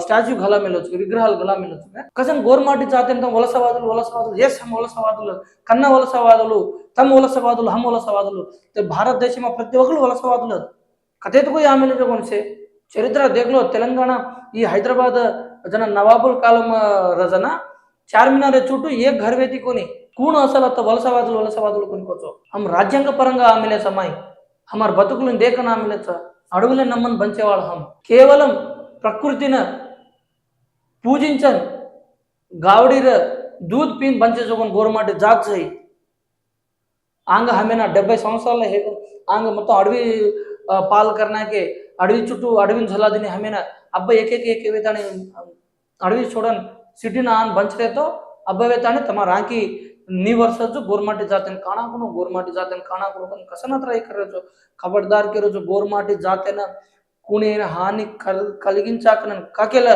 Statue Galla మిలొచ్చు విగ్రహాలు Galla మిలొచ్చు కసన్ Gormati జాతెంత వలసవాదులు వలసవాదులు yes హమ్ వలసవాదులు కన్న వలసవాదులు తమ వలసవాదులు హమ్ వలసవాదులు ते భారతదేశం ప్రతి ఒక్కరు వలసవాదులు కథెతుకు ఆమె కొనిసే చరిత్ర దేఖలో తెలంగాణ ఈ హైదరాబాద్ జన నవాబుల్ కాలం రజన చార్మినార్ చుట్టూ ఏ ఘర్ వేతి కొని కూను అసలు అత్త వలసవాదులు వలసవాదులు కొనుకోవచ్చు హమ్ రాజ్యాంగ పరంగా ఆమెలే సమాయ్ హమార్ బతుకులను దేకన ఆమెలేచ్చ అడవులే నమ్మని బంచేవాళ్ళు హమ్. కేవలం ಪ್ರಕೃತಿನ પૂજિંચન ગાવડીર દૂધ પીન બંચે જોગન ગોરમાટે જાગજઈ ఆంగ ఆమె నా డెబ్బై సంవత్సరాల హేగ ఆంగ మొత్తం అడవి పాలు కర్నాకే అడవి చుట్టూ అడవిని జల్లాదిని ఆమెన అబ్బ ఏకేక ఏకేవేతాని అడవి చూడన్ సిటీన ఆన్ బంచరేతో అబ్బవేతాని తమ రాంకి నీ వర్షజు గోర్మాటి జాతని కాణాకును గోర్మాటి జాతని కాణాకును కసనత్ర ఏకరోజు కబడ్దార్ కే రోజు గోర్మాటి జాతన కూనే హాని కల్ కలిగించాక నన్ను కకెల